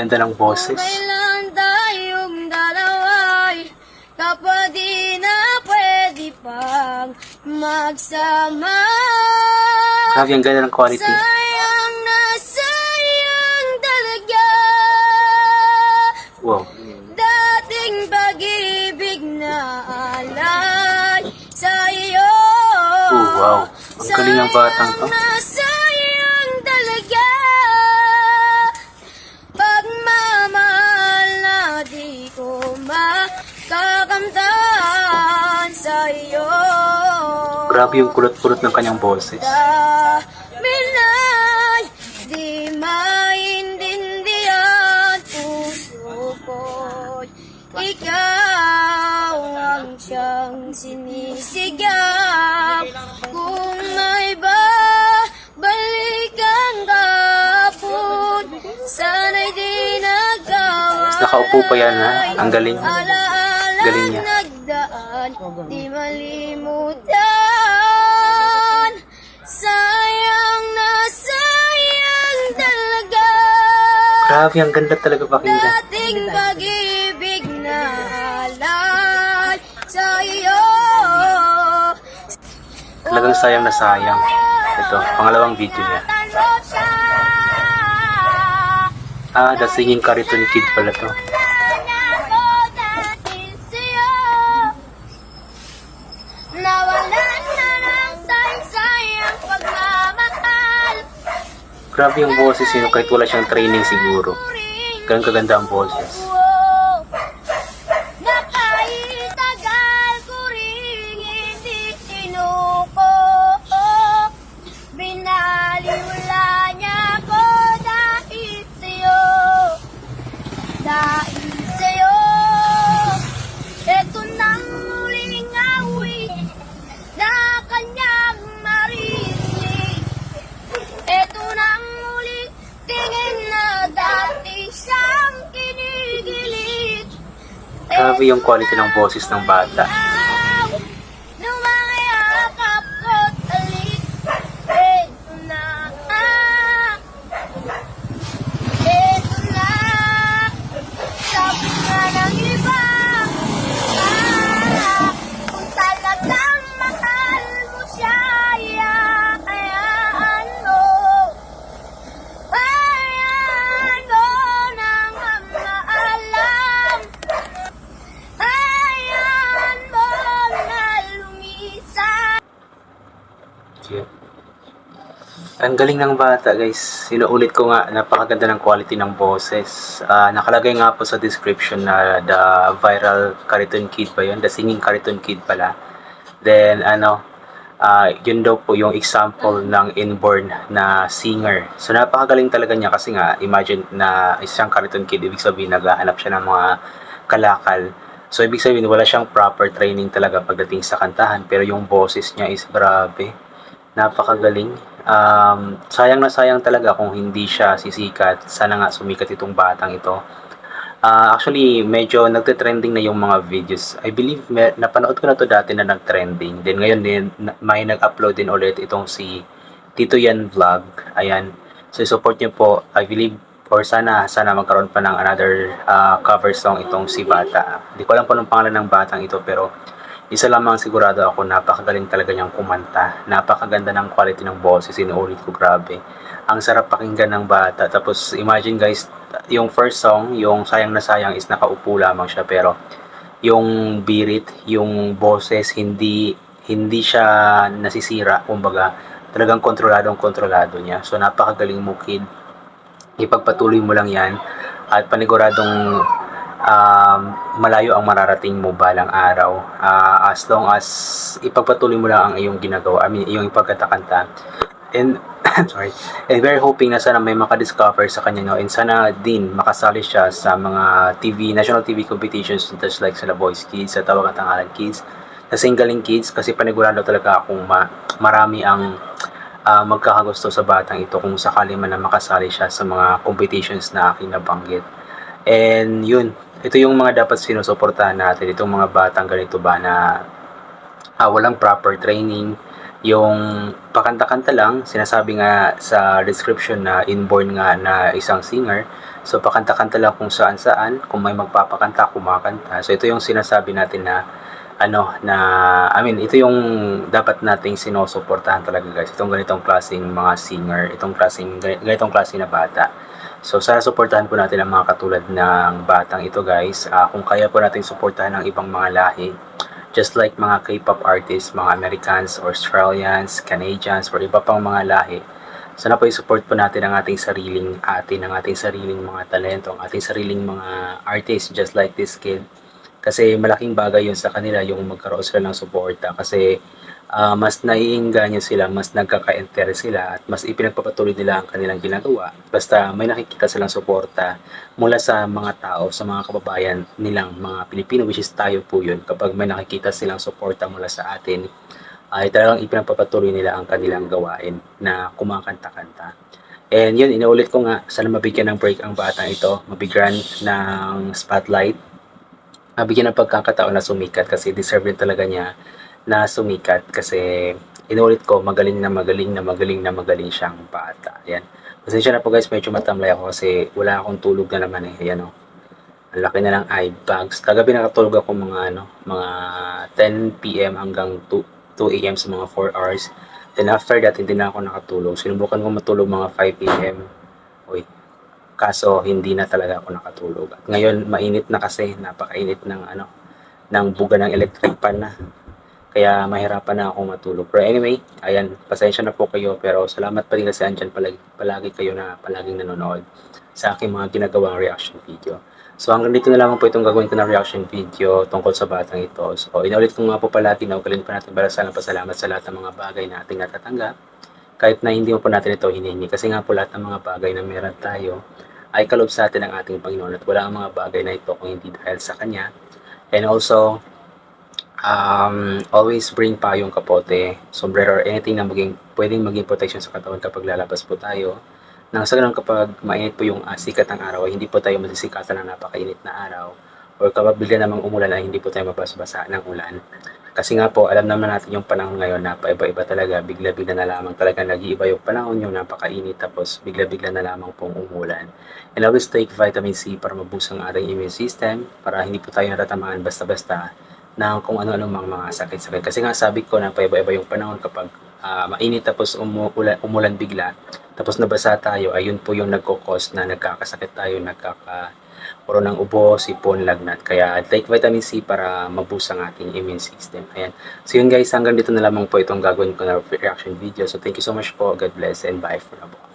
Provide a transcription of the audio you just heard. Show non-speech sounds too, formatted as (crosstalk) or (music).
ganda ng boses. Kailan tayong dalawa'y kapag di na pwede pang magsama. Grabe, ang ganda ng quality. Sayang na sayang talaga. Wow. Dating pag-ibig na alay sa iyo. Oh, wow. Ang galing ng batang to. Sayang na sayang Grabe yung kulot-kulot ng kanyang boses. Dahil ay di maintindihan puso ko'y ikaw ang siyang sinisigaw kung may ba balikan kapon sana'y di nagkawa Nakaupo pa yan, ha? Ang galing. Galing niya. Nagdaan, di malimutan. Sayang na sayang talaga. Grabe, ang ganda talaga pakinggan. Dating pag-ibig na alay sa iyo. Talagang sayang na sayang. Ito, pangalawang video niya. Ah, The Singing Cartoon Kid pala to. Grabe yung boses niya kahit wala siyang training siguro. Ganun kaganda ang boses. Grabe yung quality ng boses ng bata. Ang galing ng bata guys. Sinuulit ko nga, napakaganda ng quality ng boses. Ah, nakalagay nga po sa description na the viral cartoon kid ba yun? The singing cartoon kid pala. Then ano, ah, yun daw po yung example ng inborn na singer. So napakagaling talaga niya kasi nga, imagine na isang cartoon kid, ibig sabihin naghahanap siya ng mga kalakal. So ibig sabihin wala siyang proper training talaga pagdating sa kantahan pero yung boses niya is grabe napakagaling. Um, sayang na sayang talaga kung hindi siya sisikat. Sana nga sumikat itong batang ito. Ah, actually, medyo nagte-trending na yung mga videos. I believe, me, napanood ko na to dati na nag-trending. Then ngayon din, may nag-upload din ulit itong si Tito Yan Vlog. Ayan. So, support nyo po. I believe, or sana, sana magkaroon pa ng another ah, cover song itong si Bata. Hindi ko alam kung anong pangalan ng batang ito, pero isa lamang sigurado ako, napakagaling talaga niyang kumanta. Napakaganda ng quality ng boses, sinuulit ko, grabe. Ang sarap pakinggan ng bata. Tapos, imagine guys, yung first song, yung Sayang na Sayang is nakaupo lamang siya. Pero, yung birit, yung boses, hindi hindi siya nasisira. Kumbaga, talagang kontroladong kontrolado niya. So, napakagaling mo, kid. Ipagpatuloy mo lang yan. At paniguradong um, malayo ang mararating mo balang araw. Ah, as long as ipagpatuloy mo lang ang iyong ginagawa I mean iyong ipagkatakanta. And (coughs) sorry. And very hoping na sana may makadiscover sa kanya no? And sana din makasali siya sa mga TV national TV competitions just like sa The Voice Kids sa Tawag at Tangalan Kids sa Singgaling Kids kasi panigurado talaga akong ma- marami ang ah, magkakagusto sa batang ito kung sakali man na makasali siya sa mga competitions na aking nabanggit. And yun, ito yung mga dapat sinusuportahan natin, itong mga batang ganito ba na ah, walang proper training, yung pakanta-kanta lang, sinasabi nga sa description na inborn nga na isang singer. So pakanta-kanta lang kung saan-saan, kung may magpapakanta, kumakanta. So ito yung sinasabi natin na ano na I mean ito yung dapat nating sinusuportahan talaga guys itong ganitong klaseng mga singer itong klaseng ganitong klase na bata so sana suportahan po natin ang mga katulad ng batang ito guys. Ah, kung kaya po nating suportahan ng ibang mga lahi just like mga K-pop artists mga Americans Australians Canadians or iba pang mga lahi sana po i-support po natin ang ating sariling atin ang ating sariling mga talento ang ating sariling mga artists just like this kid. Kasi malaking bagay yun sa kanila yung magkaroon sila ng suporta. Kasi ah, mas naiinganyo sila, mas nagkaka-interest sila at mas ipinagpapatuloy nila ang kanilang ginagawa. Basta may nakikita silang suporta mula sa mga tao, sa mga kababayan nilang mga Pilipino, which is tayo po yun. Kapag may nakikita silang suporta mula sa atin, ay talagang ipinagpapatuloy nila ang kanilang gawain na kumakanta-kanta. And yun, inuulit ko nga, sana mabigyan ng break ang batang ito, mabigyan ng spotlight mabigyan ng pagkakataon na sumikat kasi deserve din talaga niya na sumikat kasi inulit ko magaling na magaling na magaling na magaling siyang bata. Ayan. Pasensya na po guys, medyo matamlay ako kasi wala akong tulog na naman eh. Ayan o. Ang laki na ng eye bags. Kagabi nakatulog ako mga ano, mga 10 p.m. hanggang 2, 2 a.m. sa mga 4 hours. Then after that, hindi na ako nakatulog. Sinubukan ko matulog mga 5 a.m. Uy, kaso hindi na talaga ako nakatulog. At ngayon mainit na kasi, napakainit ng ano ng buga ng electric pan na. Kaya mahirapan na ako matulog. Pero anyway, ayan, pasensya na po kayo pero salamat pa rin kasi andyan palagi, palagi kayo na palaging nanonood sa aking mga ginagawang reaction video. So hanggang dito na lamang po itong gagawin ko na reaction video tungkol sa batang ito. So inulit ko nga po palagi na ugalin pa natin para sa pasalamat sa lahat ng mga bagay na ating natatanggap kahit na hindi mo po natin ito hinihingi. Kasi nga po lahat ng mga bagay na meron tayo ay kalob sa atin ng ating Panginoon at wala ang mga bagay na ito kung hindi dahil sa Kanya. And also, um, always bring pa yung kapote, sombrero, or anything na maging, pwedeng maging protection sa katawan kapag lalabas po tayo. Nang sa ganun kapag mainit po yung uh, sikat ng araw, hindi po tayo masisikatan ng napakainit na araw. Or kapag bigla namang umulan ay hindi po tayo mabasa ng ulan. Kasi nga po, alam naman natin yung panahon ngayon na paiba-iba talaga, bigla-bigla na lamang talaga nag-iiba yung panahon yung napakainit tapos bigla-bigla na lamang pong umulan. And always take vitamin C para maboost ang ating immune system, para hindi po tayo natatamaan basta-basta ng kung ano-ano mga, mga sakit-sakit. Kasi nga sabi ko na paiba-iba yung panahon kapag ah, mainit tapos umulan, umulan bigla, tapos nabasa tayo, ayun po yung nagkukos na nagkakasakit tayo, nagkaka puro ng ubo, sipon, lagnat. Kaya take vitamin C para maboost ang ating immune system. Ayan. So yun guys, hanggang dito na lamang po itong gagawin ko na reaction video. So thank you so much po. God bless and bye for now.